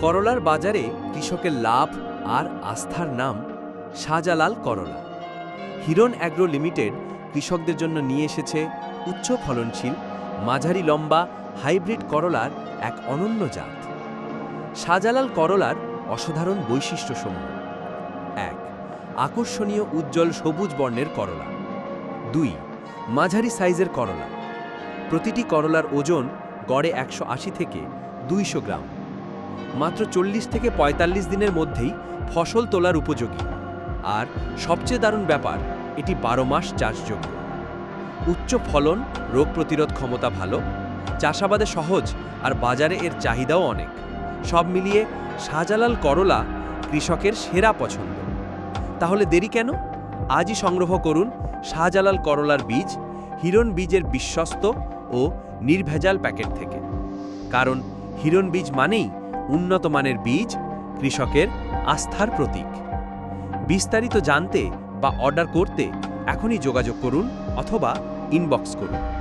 করলার বাজারে কৃষকের লাভ আর আস্থার নাম শাহজালাল করলা। হিরন অ্যাগ্রো লিমিটেড কৃষকদের জন্য নিয়ে এসেছে উচ্চ ফলনশীল, মাঝারি লম্বা, হাইব্রিড করলার এক অনন্য জাত। শাহজালাল করলার অসাধারণ বৈশিষ্ট্যসমূহ। এক, আকর্ষণীয় উজ্জ্বল সবুজ বর্ণের করলা। দুই, মাঝারি সাইজের করলা। প্রতিটি করলার ওজন গড়ে একশো আশি থেকে দুইশো গ্রাম। মাত্র চল্লিশ থেকে ৪৫ দিনের মধ্যেই ফসল তোলার উপযোগী। আর সবচেয়ে দারুণ ব্যাপার, এটি বারো মাস চাষযোগ্য। উচ্চ ফলন, রোগ প্রতিরোধ ক্ষমতা ভালো, চাষাবাদে সহজ আর বাজারে এর চাহিদাও অনেক। সব মিলিয়ে শাহজালাল করলা কৃষকের সেরা পছন্দ। তাহলে দেরি কেন? আজই সংগ্রহ করুন শাহজালাল করলার বীজ, হিরণ বীজের বিশ্বস্ত ও নির্ভেজাল প্যাকেট থেকে। কারণ হিরণ বীজ মানেই উন্নত মানের বীজ কৃষকের আস্থার প্রতীক। বিস্তারিত জানতে বা অর্ডার করতে এখনই যোগাযোগ করুন অথবা ইনবক্স করুন।